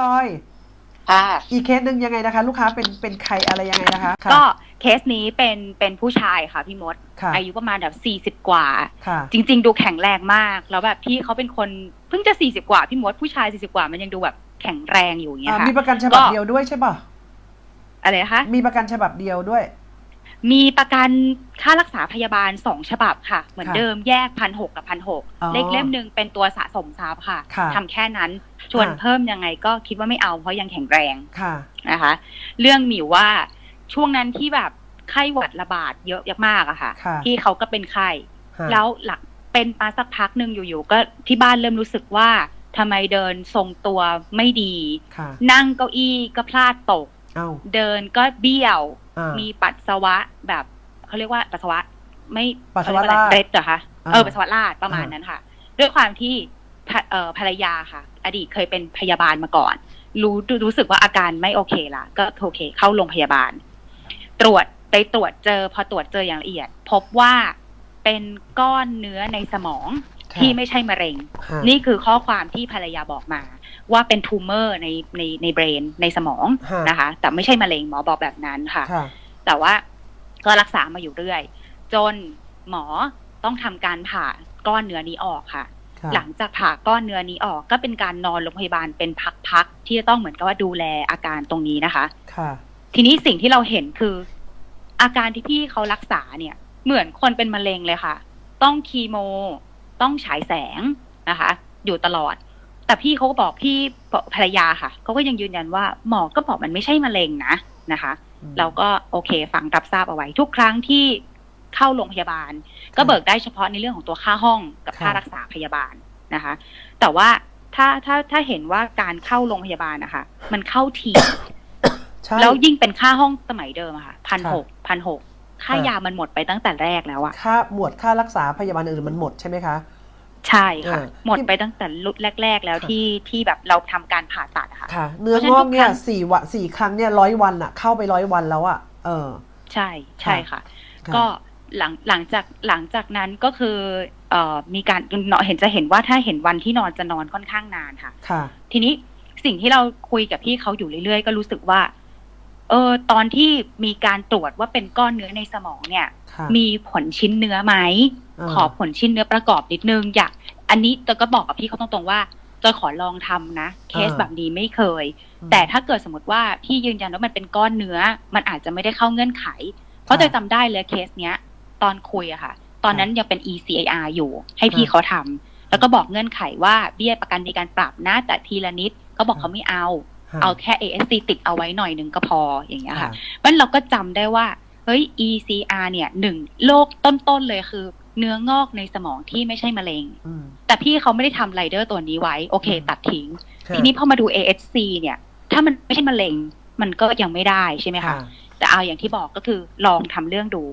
จอย ค่ะ อีกเคสหนึ่งยังไงนะคะ ลูกค้าเป็นเป็นใครอะไรยังไงนะคะค่ะ ก็เคสนี้เป็นเป็นผู้ชายค่ะพี่มด ค่ะ อายุประมาณแบบสี่สิบ40 กว่า ค่ะ จริง ๆ ดูแข็งแรงมาก แล้วแบบพี่เขาเป็นคนเพิ่งจะสี่สิบกว่าพี่มดผู้ชายสี่สิบกว่ามันยังดูแบบแข็งแรงอยู่อย่างเงี้ยอ่าค่ะมีประกันฉบับก็ เดียวด้วยใช่ป่ะอะไรนะคะ มีประกันฉบับเดียวด้วย มีประกันค่ารักษาพยาบาลสองฉบับค่ะ เหมือนค่ะเดิมแยกพันหกกับพันหกอ๋อเลขเล่มหนึ่งเป็นตัวสะสมทรัพย์ค่ะค่ะทำแค่นั้นชวนค่ะ เพิ่มยังไงก็คิดว่าไม่เอาเพราะยังแข็งแรงค่ะ นะคะ เรื่องมีอยู่ว่าช่วงนั้นที่แบบไข้หวัดระบาดเยอะมากๆอะค่ะ ค่ะ ที่เขาก็เป็นไข้ค่ะแล้วหลังเป็นมาสักพักหนึ่งอยู่ๆก็ที่บ้านเริ่มรู้สึกว่าทำไมเดินทรงตัวไม่ดี ค่ะ นั่งเก้าอี้ก็พลาดตก เอ้า เดินก็เบี้ยว อ่ามีปัสสาวะแบบเขาเรียกว่าปัสสาวะ ไม่ปัสสาวะเขเรียกราดเรดเหรอคะอ่า เออปัสสาวะราดประมาณอ่านั้นค่ะ ด้วยความที่ภรเอ่อภรรยาค่ะ อดีตเคยเป็นพยาบาลมาก่อน รู้รู้สึกว่าอาการไม่โอเคละก็โอเค เข้าโรงพยาบาล ตรวจไปตรวจเจอพอตรวจเจออย่างละเอียด พบว่าเป็นก้อนเนื้อในสมองค่ะที่ไม่ใช่มะเร็งค่ะนี่คือข้อความที่ภรรยาบอกมา ว่าเป็นทูเมอร์ในในในเบรนในสมองฮะนะคะ แต่ไม่ใช่มะเร็งหมอบอกแบบนั้นค่ะค่ะ แต่ว่าก็รักษามาอยู่เรื่อย จนหมอต้องทำการผ่าก้อนเนื้อนี้ออกค่ะค่ะ หลังจากผ่าก้อนเนื้อนี้ออกก็เป็นการนอนโรงพยาบาลเป็นพักๆที่จะต้องเหมือนกับว่าดูแลอาการตรงนี้นะคะค่ะทีนี้สิ่งที่เราเห็นคือ อาการที่พี่เขารักษาเนี่ย เหมือนคนเป็นมะเร็งเลยค่ะ ต้องคีโม ต้องฉายแสงนะคะ อยู่ตลอด แต่พี่เขาก็บอกพี่ภรรยาค่ะเขาก็ยังยืนยันว่าหมอก็บอกมันไม่ใช่มะเร็งนะนะคะอืมเราก็โอเคฟังรับทราบเอาไว้ ทุกครั้งที่เข้าโรงพยาบาล ก็เบิกได้เฉพาะในเรื่องของตัวค่าห้องกับค่ะค่ารักษาพยาบาลนะคะ แต่ว่าถ้าถ้าถ้าเห็นว่าการเข้าโรงพยาบาลนะคะมันเข้าทีใช่แล้วยิ่งเป็นค่าห้องสมัยเดิมอะค่ะพันหกค่ะพันหกค่าค่ะยามันหมดไปตั้งแต่แรกแล้วอะค่าหมวดค่ารักษาพยาบาลอื่นมันหมดใช่ไหมคะ ใช่ค่ะ อ่า หมดไปตั้งแต่รุ่นแรก ๆ แล้วค่ะที่ที่แบบเราทำการผ่าตัดอะค่ะ ค่ะ เนื้อเพราะฉะงนั้นอกเนี่ยทุกครั้ง สี่วันสี่ครั้งเนี่ยร้อยวันอะเข้าไปร้อยวันแล้วอะเออ ใช่ใช่ค่ะ ค่ะ ก็หลังหลังจากหลังจากนั้นก็คือเอ่อมีการเนาะเห็นจะเห็นว่าถ้าเห็นวันที่นอนจะนอนค่อนข้างนานค่ะ ค่ะ ทีนี้สิ่งที่เราคุยกับพี่เขาอยู่เรื่อยๆ ก็รู้สึกว่า เออตอนที่มีการตรวจว่าเป็นก้อนเนื้อในสมองเนี่ยค่ะมีผลชิ้นเนื้อไหมอ่าขอผลชิ้นเนื้อประกอบนิดนึงอยากอันนี้จอยก็บอกกับพี่เขาตรงๆว่าจอยขอลองทำนะ เคสแบบนี้ไม่เคยอืมแต่ถ้าเกิดสมมติว่าพี่ยืนยันว่ามันเป็นก้อนเนื้อ มันอาจจะไม่ได้เข้าเงื่อนไข เพราะค่ะจอยจำได้เลยเคสเนี้ย ตอนคุยอะค่ะ ตอนนั้นยังเป็น ECIR อยู่ ให้พี่ค่ะเขาทำแล้วก็บอกเงื่อนไขว่าเบี้ยประกันมีการปรับนะแต่ทีละนิดเขาบอกเขาไม่เอาค่ะ เอาแค่ ASC ติดเอาไว้หน่อยหนึ่งก็พออย่างเงี้ยค่ะค่ะมันเราก็จำได้ว่าเฮ้ย ECR เนี่ยหนึ่งโรคต้นๆเลยคือ เนื้องอกในสมองที่ไม่ใช่มะเร็งอืมแต่พี่เขาไม่ได้ทำไรเดอร์ตัวนี้ไว้ โอเคอืมตัดทิ้งค่ะทีนี้พอมาดู ASC เนี่ย ถ้ามันไม่ใช่มะเร็ง มันก็ยังไม่ได้ใช่ไหมคะค่ะแต่เอาอย่างที่บอกก็คือลองทำเรื่องดู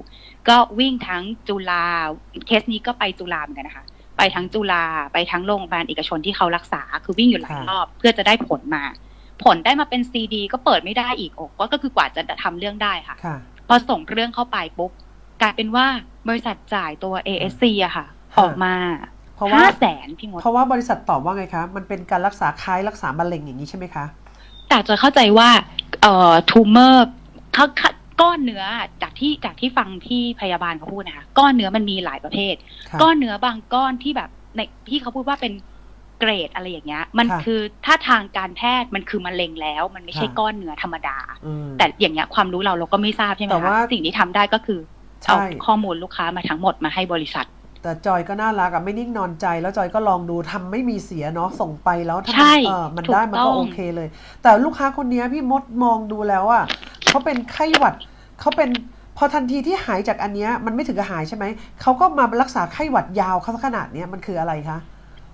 ก็วิ่งทั้งจุฬาเคสนี้ก็ไปจุฬาเหมือนกันนะคะ ไปทั้งจุฬาไปทั้งโรงพยาบาลเอกชนที่เขารักษา คือวิ่งอยู่หลายค่ะรอบ เพื่อจะได้ผลมา ผลได้มาเป็นซีดี ก็เปิดไม่ได้อีกโอ้ก็ก็คือกว่าจะทำเรื่องได้ค่ะค่ะ พอส่งเรื่องเข้าไปปุ๊บกลายเป็นว่าบริษัทจ่ายตัว ASC อะค่ะค่ะออกมาเพราะว่าห้าแสนพี่มดเพราะว่าบริษัทตอบว่าไงคะ มันเป็นการรักษาคล้ายรักษามะเร็งอย่างนี้ใช่ไหมคะ แต่จะเข้าใจว่าเอ่อทูเมอร์เขาก้อนเนื้อจากที่จากที่ฟังที่พยาบาลเขาพูดนะคะก้อนเนื้อมันมีหลายประเภทค่ะก้อนเนื้อบางก้อนที่แบบในที่เขาพูดว่าเป็น เกรดอะไรอย่างเงี้ย มันค่ะคือถ้าทางการแพทย์มันคือมะเร็งแล้ว มันไม่ใช่ค่ะก้อนเนื้อธรรมดาอืมแต่อย่างเงี้ยความรู้เราเราก็ไม่ทราบใช่ไหมแต่คะว่าสิ่งที่ทำได้ก็คือเอาใช่ข้อมูลลูกค้ามาทั้งหมดมาให้บริษัท แต่จอยก็น่ารักอะไม่นิ่งนอนใจ แล้วจอยก็ลองดูทำไม่มีเสียเนาะส่งไปแล้วถ้าใช่มันเออมันได้ถูกมันก็ต้องโอเคเลย แต่ลูกค้าคนเนี้ยพี่มดมองดูแล้วอะเขาเป็นไข้หวัดเขาเป็นพอทันทีที่หายจากอันเนี้ยมันไม่ถึงกับหายใช่ไหมเขาก็มารักษาไข้หวัดยาวเขาขนาดเนี้ยมันคืออะไรคะ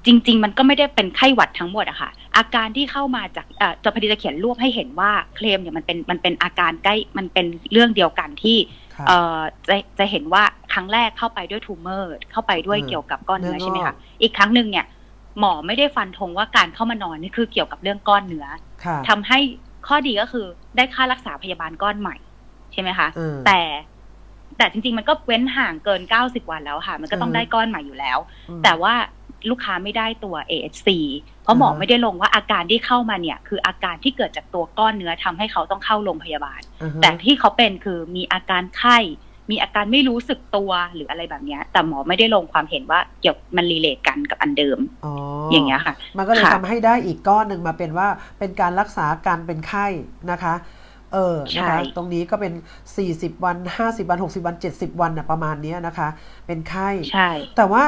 จริง ๆ มันก็ไม่ได้เป็นไข้หวัดทั้งหมดอะค่ะ อาการที่เข้ามาจากเอ่อจะพอดีจะเขียนรวบให้เห็นว่าเคลมเนี่ยมันเป็นมันเป็นอาการใกล้มันเป็นเรื่องเดียวกันที่ค่ะเอ่อจะจะเห็นว่าครั้งแรกเข้าไปด้วยทูเมอร์ เข้าไปด้วยอืมเกี่ยวกับก้อนเนื้อเนื้องอกใช่ไหมคะอีกครั้งหนึ่งเนี่ยหมอไม่ได้ฟันธงว่าการเข้ามานอนนี่คือเกี่ยวกับเรื่องก้อนเนื้อค่ะทำให้ข้อดีก็คือได้ค่ารักษาพยาบาลก้อนใหม่ใช่ไหมคะอืมแต่แต่จริง ๆ มันก็เว้นห่างเกิน90วันแล้วค่ะ มันก็ต้องอืมได้ก้อนใหม่อยู่แล้วอืมแต่ว่า ลูกค้าไม่ได้ตัว AHC เพราะหมอไม่ได้ลงว่าอาการที่เข้ามาเนี่ย คืออาการที่เกิดจากตัวก้อนเนื้อทำให้เขาต้องเข้าโรงพยาบาลอ่าฮะแต่ที่เขาเป็นคือมีอาการไข้ มีอาการไม่รู้สึกตัวหรืออะไรแบบเนี้ยแต่หมอไม่ได้ลงความเห็นว่าเกี่ยวมันรีเลทกันกับอันเดิมอ๋อออย่างเงี้ยค่ะ มันก็เลยค่ะทำให้ได้อีกก้อนหนึ่งมาเป็นว่าเป็นการรักษาการเป็นไข้นะคะ เออนะคะตรงนี้ก็เป็น 40 วัน 50 วัน 60 วัน 70 วันนะประมาณเนี้ยนะคะ เป็นไข้ใช่แต่ว่า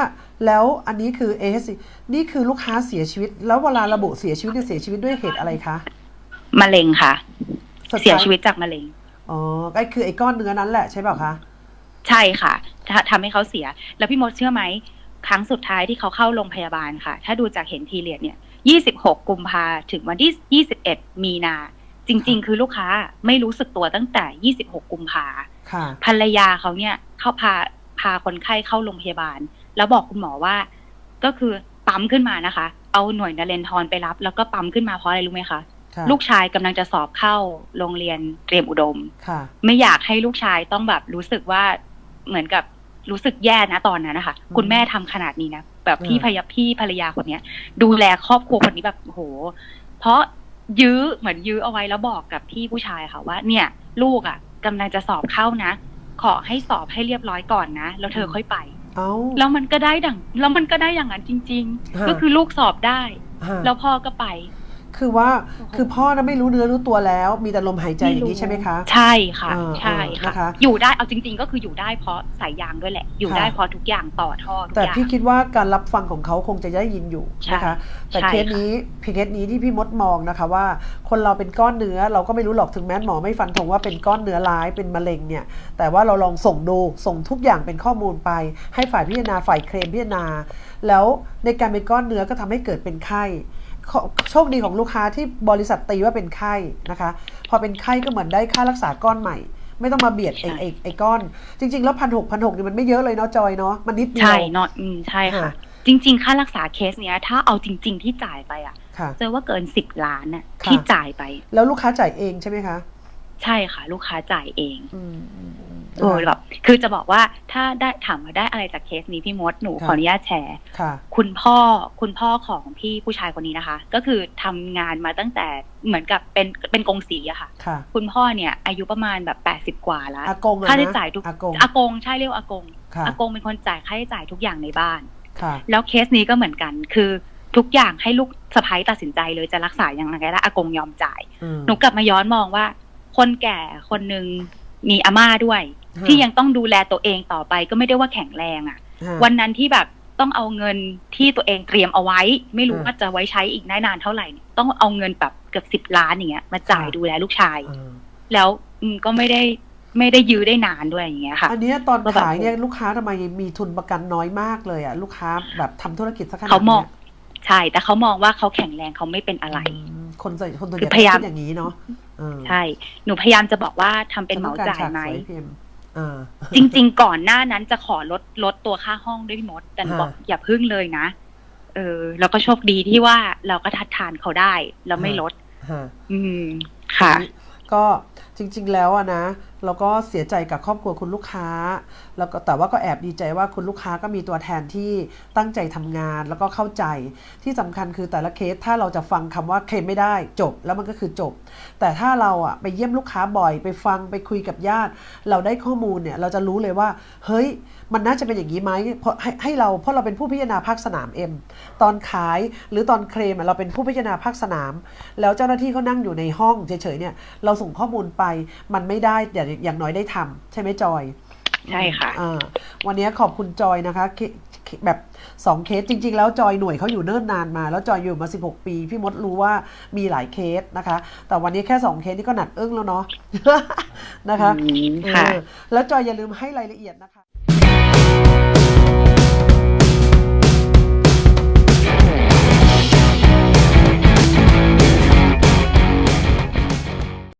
แล้วอันนี้คือ ASC นี่คือลูกค้าเสียชีวิต แล้วเวลาระบุเสียชีวิตเนี่ยเสียชีวิตด้วยเหตุอะไรคะมะเร็งค่ะสุดท้าเสียชีวิตจากมะเร็งอ๋อก็คือไอ้ก้อนเนื้อนั้นแหละใช่เปล่าคะใช่ค่ะทำทำให้เขาเสีย แล้วพี่มดเชื่อไหมครั้งสุดท้ายที่เขาเข้าโรงพยาบาลค่ะ ถ้าดูจากเห็นทีเรียดเนี่ย 26 กุมภาถึงวันที่ 21 มีนา จริง ๆ คือลูกค้าไม่รู้สึกตัวตั้งแต่ 26 กุมภาค่ะภรรยาเขาเนี่ยเข้าพาพาคนไข้เข้าโรงพยาบาล แล้วบอกคุณหมอว่า ก็คือปั๊มขึ้นมานะคะ เอาหน่วยนเรนทรไปรับ แล้วก็ปั๊มขึ้นมาเพราะอะไรรู้ไหมคะค่ะลูกชายกำลังจะสอบเข้าโรงเรียนเตรียมอุดมค่ะ ไม่อยากให้ลูกชายต้องแบบรู้สึกว่าเหมือนกับรู้สึกแย่นะตอนนั้นนะคะอืมคุณแม่ทำขนาดนี้นะแบบพี่อืมพยาพี่ภรรยาคนเนี้ย ดูแลครอบครัวคนนี้แบบโอ้โหเพราะ ยื้อเหมือนยื้อเอาไว้แล้วบอกกับพี่ผู้ชายค่ะว่า เนี่ย ลูกอะกำลังจะสอบเข้านะ ขอให้สอบให้เรียบร้อยก่อนนะแล้วเธอค่อยไปเอาแล้วมันก็ได้ดังแล้วมันก็ได้อย่างนั้นจริงฮะๆก็คือลูกสอบได้ฮะแล้วพ่อก็ไป คือว่าโอ้โหคือพ่อนะไม่รู้เนื้อรู้ตัวแล้ว มีแต่ลมหายใจอย่างนี้ใช่ไหมคะ ใช่ค่ะเออใช่เออค่ะนะคะอยู่ได้เอาจริง ๆ ก็คืออยู่ได้เพราะสายยางด้วยแหละ อยู่ค่ะได้เพราะทุกอย่างต่อท่อทุกแต่อย่างพี่คิดว่าการรับฟังของเขาคงจะได้ยินอยู่นะคะ แต่ใช่เคสค่ะนี้เคสนี้ที่พี่มดมองนะคะว่า คนเราเป็นก้อนเนื้อเราก็ไม่รู้หรอกถึงแม้หมอไม่ฟันธงว่าเป็นก้อนเนื้อร้ายเป็นมะเร็งเนี่ย แต่ว่าเราลองส่งดูส่งทุกอย่างเป็นข้อมูลไป ให้ฝ่ายพิจารณาฝ่ายเคลมพิจารณา แล้วในการเป็นก้อนเนื้อก็ทำให้เกิดเป็นไข้ขอ โชคดีของลูกค้าที่บริษัทตีว่าเป็นไข้นะคะ พอเป็นไข้ก็เหมือนได้ค่ารักษาก้อนใหม่ ไม่ต้องมาเบียดไอ้ไอ้ไอ้ก้อน จริง ๆ แล้วพันหกพันหกนี่มันไม่เยอะเลยเนาะจอยเนาะมันนิดเดียวใช่เนอะอืมใช่ค่ะค่ะ จริง ๆ ค่ารักษาเคสเนี้ย ถ้าเอาจริง ๆ ที่จ่ายไปอะค่ะเจอว่าเกินสิบล้านน่ะค่ะที่จ่ายไป แล้วลูกค้าจ่ายเองใช่ไหมคะ ใช่ค่ะ ลูกค้าจ่ายเองอืมอืมอืม เออแบบคือจะบอกว่าถ้าได้ถามว่าได้อะไรจากเคสนี้พี่มดหนูค่ะขออนุญาตแชร์ค่ะคุณพ่อคุณพ่อของพี่ผู้ชายคนนี้นะคะ ก็คือทำงานมาตั้งแต่เหมือนกับเป็นเป็นกงสีอะค่ะค่ะคุณพ่อเนี่ย อายุประมาณแบบแปดสิบ80กว่าแล้วอากงอะค่าใช้นะจ่ายทุกอากงอากงใช่เรียกว่าอากงค่ะอากงเป็นคนจ่ายค่าใช้จ่ายทุกอย่างในบ้านค่ะแล้วเคสนี้ก็เหมือนกันคือทุกอย่างให้ลูกสะพ้ายตัดสินใจเลยจะรักษาอย่างไรก็ได้อากงยอมจ่ายอืมหนูกลับมาย้อนมองว่า คนแก่คนหนึ่งมีอาม่าด้วยฮะ ที่ยังต้องดูแลตัวเองต่อไปก็ไม่ได้ว่าแข็งแรงอะ่ะฮะวันนั้นที่แบบต้องเอาเงินที่ตัวเองเตรียมเอาไว้ ไม่รู้อืมว่าจะไว้ใช้อีกได้นานเท่าไหร่เนี่ยต้องเอาเงินแบบเกือบสิบล้านอย่างเงี้ยมาจ่ายค่ะดูแลลูกชายอ่าแล้วอืมก็ไม่ได้ไม่ได้ยื้อได้นานด้วยอย่างเงี้ยค่ะ อันเนี้ยตอนก็แบบขายเนี่ยลูกค้าทำไมมีทุนประกันน้อยมากเลยอะลูกค้าแบบทำธุรกิจสักขนาดเขามองนี้ยใช่ แต่เขามองว่าเขาแข็งแรงเขาไม่เป็นอะไรอืมคนส่วนคนส่วนใหคืญ่อพยายามคิดอย่างนี้เนาะเออใช่ หนูพยายามจะบอกว่าทำเป็นเหมาฉัต้จ่าอยกรไหม ฉกสวพิมพ์อ่าจริง ๆ ก่อนหน้านั้นจะขอลดลดตัวค่าห้องด้วยพี่มด แต่หนูบอกฮะอย่าพึ่งเลยนะ เออ แล้วก็โชคดีที่ว่าเราก็ทัดทานเขาได้ แล้วไม่ฮะลดฮะอืมค่ะ ก็จริง ๆ แล้วอะนะ เราก็เสียใจกับครอบครัวคุณลูกค้า แล้วก็แต่ว่าก็แอบดีใจว่าคุณลูกค้าก็มีตัวแทนที่ตั้งใจทำงาน แล้วก็เข้าใจที่สำคัญคือแต่ละเคสถ้าเราจะฟังคำว่าเคลมไม่ได้จบ แล้วมันก็คือจบ แต่ถ้าเราอะไปเยี่ยมลูกค้าบ่อย ไปฟังไปคุยกับญาติ เราได้ข้อมูลเนี่ยเราจะรู้เลยว่า เฮ้ย มันน่าจะเป็นอย่างนี้ไหมเพราะให้ให้เราเพราะเราเป็นผู้พิจารณาภาคสนามเอ็มตอนขายหรือตอนเคลมอะเราเป็นผู้พิจารณาภาคสนาม แล้วเจ้าหน้าที่เขานั่งอยู่ในห้องเฉยๆเนี่ยเราส่งข้อมูลไปมันไม่ได้แต่อย่างน้อยได้ทำใช่ไหมจอย ใช่ค่ะอ่าวันนี้ขอบคุณจอยนะคะเคเคแบบสองเคสจริง ๆ แล้วจอยหน่วยเขาอยู่เนิ่นนานมา แล้วจอยอยู่มา 16 ปี พี่มดรู้ว่ามีหลายเคสนะคะ แต่วันนี้แค่ 2 เคสนี่ก็หนักอึ้งแล้วเนาะนะคะอืมค่ะเออแล้วจอยอย่าลืมให้รายละเอียดนะคะ